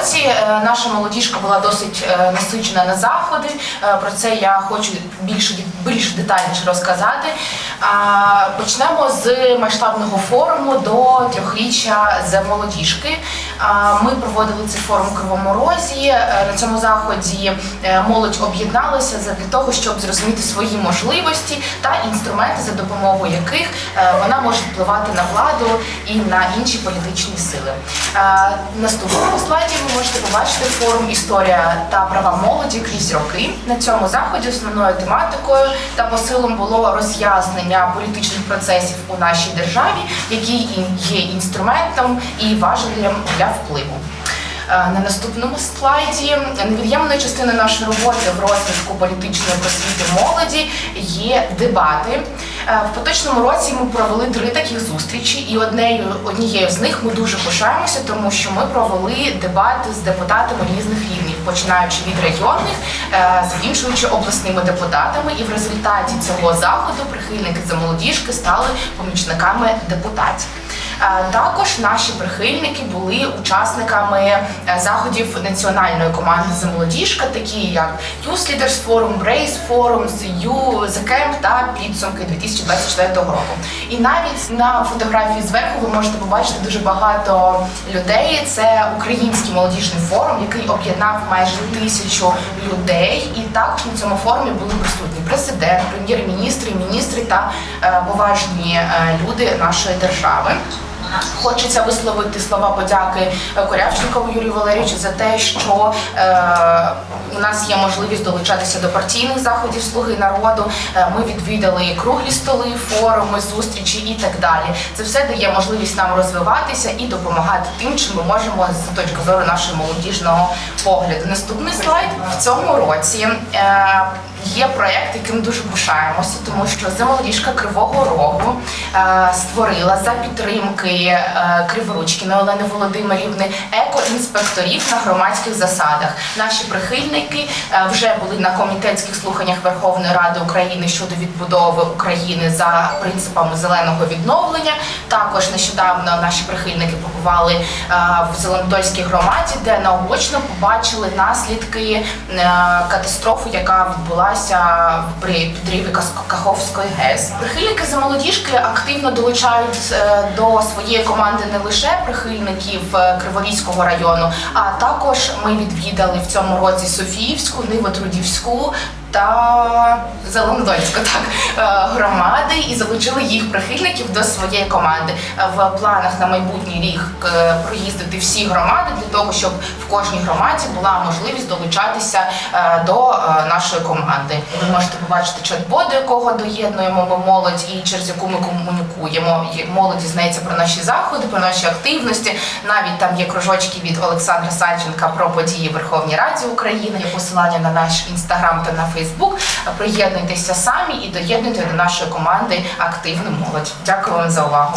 році е, наша молодіжка була досить е, насичена на заходи. Е, Про це я хочу більше більш детальніше розказати. Почнемо з масштабного форуму до трьохріччя з молодіжки. Ми проводили цей форум у. Е, На цьому заході е, молодь об'єдналася для того, щоб зрозуміти свої можливості та інструменти, за допомогою яких е, вона може впливати на владу і на інші політичні сили. Наступному слайді ви можете побачити форум Історія та права молоді крізь роки. На цьому заході основною тематикою та посилом було роз'яснення політичних процесів у нашій державі, які є інструментом і важелем для впливу. Е, На наступному слайді невід'ємною частиною нашої роботи в розвитку політичної просвіти молоді є дебати. Е, В поточному році ми провели три таких зустрічі, і однею однією з них ми дуже пишаємося, тому що ми провели дебати з депутатами різних рівнів, починаючи від районних, е, закінчуючи обласними депутатами. І в результаті цього заходу прихильники за молодіжки стали помічниками депутатів. Е, Також наші прихильники були учасниками е, заходів національної команди за молодіжка, такі як Youth Leaders Forum, Brace Forum, The Camp та підсумки 2024 року. І навіть на фотографії зверху ви можете побачити дуже багато людей. Це український молодіжний форум, який об'єднав майже тисячу людей. І також на цьому форумі були присутні президент, прем'єр-міністри, міністри та е, поважні люди нашої держави. Хочеться висловити слова подяки е, Корявченкову Юрію Валерійовичу за те, що е, у нас є можливість долучатися до партійних заходів Слуги народу. Е, ми відвідали круглі столи, форуми, зустрічі і так далі. Це все дає можливість нам розвиватися і допомагати тим, чим ми можемо з точки зору нашого молодіжного погляду. Наступний слайд в цьому році. Є проєкт, яким дуже пишаємося, тому що замолодіжка Кривого Рогу е, створила за підтримки е, Криворучкіної Олени Володимирівни екоінспекторів на громадських засадах. Наші прихильники е, вже були на комітетських слуханнях Верховної Ради України щодо відбудови України за принципами зеленого відновлення. Також нещодавно наші прихильники побували е, в Зеленодольській громаді, де наочно побачили наслідки е, катастрофи, яка відбулася при підриві Каховської ГЕС. Прихильники за молодіжки активно долучають е, до своєї команди не лише прихильників е, Криворізького району, а також ми відвідали в цьому році Софіївську, Нивотрудівську. Та Зеленодольську так е, громади і залучили їх прихильників до своєї команди. В планах на майбутній рік е, проїздити всі громади для того, щоб в кожній громаді була можливість долучатися е, до нашої команди. Ви можете побачити чат-бот, до якого доєднуємо ми молодь і через яку ми комунікуємо. Молодь дізнається про наші заходи, про наші активності. Навіть там є кружочки від Олександра Санченка про події в Верховній Раді України. Є посилання на наш інстаграм та на Фейсбук. Приєднуйтеся самі і доєднуйте до нашої команди активну молодь. Дякую вам за увагу.